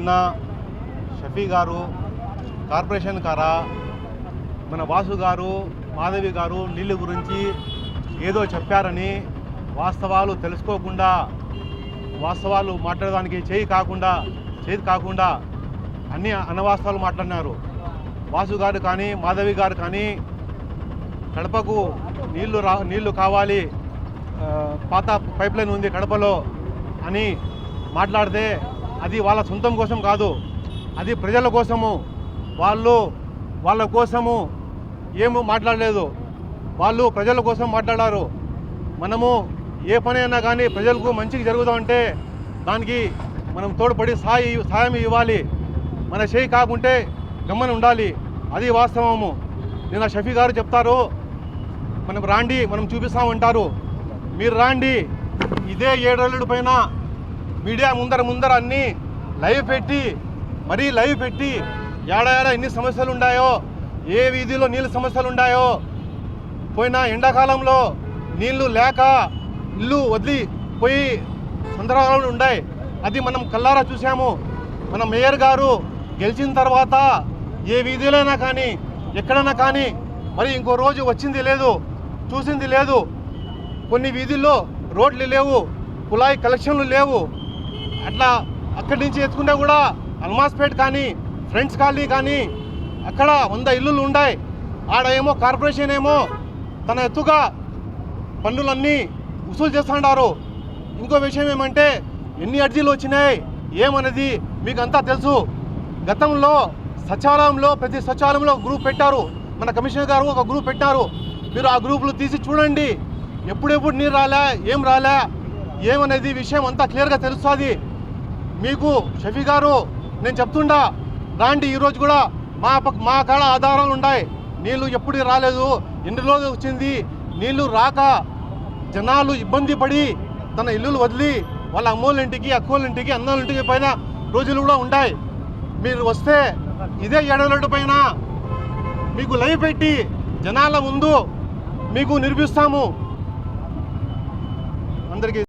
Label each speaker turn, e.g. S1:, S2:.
S1: నిన్న షఫీ గారు కార్పొరేషన్ కార మన వాసు గారు మాధవి గారు నీళ్ళ గురించి ఏదో చెప్పారని వాస్తవాలు తెలుసుకోకుండా వాస్తవాలు మాట్లాడడానికి చేయి కాకుండా చేతి కాకుండా అన్ని అనవాస్తవాలు మాట్లాడినారు. వాసు గారు కానీ మాధవి గారు కానీ కడపకు నీళ్ళు రా నీళ్ళు కావాలి పాత పైప్ లైన్ ఉంది కడపలో అని మాట్లాడితే అది వాళ్ళ సొంతం కోసం కాదు అది ప్రజల కోసము. వాళ్ళు వాళ్ళ కోసము ఏమో మాట్లాడలేదు. వాళ్ళు ప్రజల కోసం మాట్లాడారు. మనము ఏ పని అయినా కానీ ప్రజలకు మంచిగా జరుగుతామంటే దానికి మనం తోడ్పడి సాయి సాయం ఇవ్వాలి. మన చేయి కాకుంటే గమ్మని ఉండాలి. అది వాస్తవము. నిన్న షఫీ గారు చెప్తారు మనం రాండి మనం చూపిస్తామంటారు మీరు రాండి ఇదే ఏడేళ్ళ పైన మీడియా ముందర ముందర అన్నీ లైవ్ పెట్టి మరీ లైవ్ పెట్టి ఏడాడ ఎన్ని సమస్యలు ఉన్నాయో ఏ వీధిలో నీళ్ళ సమస్యలు ఉన్నాయో పోయిన ఎండాకాలంలో నీళ్ళు లేక ఇల్లు వదిలి పోయి సందర్భాలు ఉన్నాయి అది మనం కల్లారా చూసాము మన మేయర్ గారు గెలిచిన తర్వాత ఏ వీధిలోనైనా కానీ ఎక్కడైనా కానీ మరి ఇంకో రోజు వచ్చింది లేదు చూసింది లేదు. కొన్ని వీధుల్లో రోడ్లు లేవు కుళాయి కలెక్షన్లు లేవు. అట్లా అక్కడి నుంచి ఎత్తుకున్నా కూడా అల్మాస్పేట్ కానీ ఫ్రెండ్స్ కాలనీ కానీ అక్కడ వంద ఇల్లులు ఉన్నాయి ఆడ ఏమో కార్పొరేషన్ ఏమో తన ఎత్తుగా పన్నులన్నీ వసూలు చేస్తుండారు. ఇంకో విషయం ఏమంటే ఎన్ని అర్జీలు వచ్చినాయి ఏమనేది మీకు అంతా తెలుసు. గతంలో సచివాలయంలో ప్రతి సచివాలయంలో ఒక గ్రూప్ పెట్టారు. మన కమిషనర్ గారు ఒక గ్రూప్ పెట్టారు. మీరు ఆ గ్రూపులు తీసి చూడండి. ఎప్పుడెప్పుడు నీరు రాలే ఏం రాలే ఏమనేది విషయం అంతా క్లియర్గా తెలుస్తుంది. మీకు షఫీ గారు నేను చెప్తుండా రాండి ఈరోజు కూడా మా పక్- మా కాడ ఆధారాలు ఉన్నాయి నీళ్ళు ఎప్పుడు రాలేదు ఎన్ని రోజులు వచ్చింది నీళ్ళు రాక జనాలు ఇబ్బంది పడి తన ఇల్లులు వదిలి వాళ్ళ అమ్మోళ్ళ ఇంటికి అక్కోళ్ళ ఇంటికి అన్నోళ్ళ ఇంటికి పైన రోజులు కూడా ఉంటాయి మీరు వస్తే ఇదే ఏడలడ్డు పైన మీకు లైవ్ పెట్టి జనాల ముందు మీకు నిరూపిస్తాము అందరికీ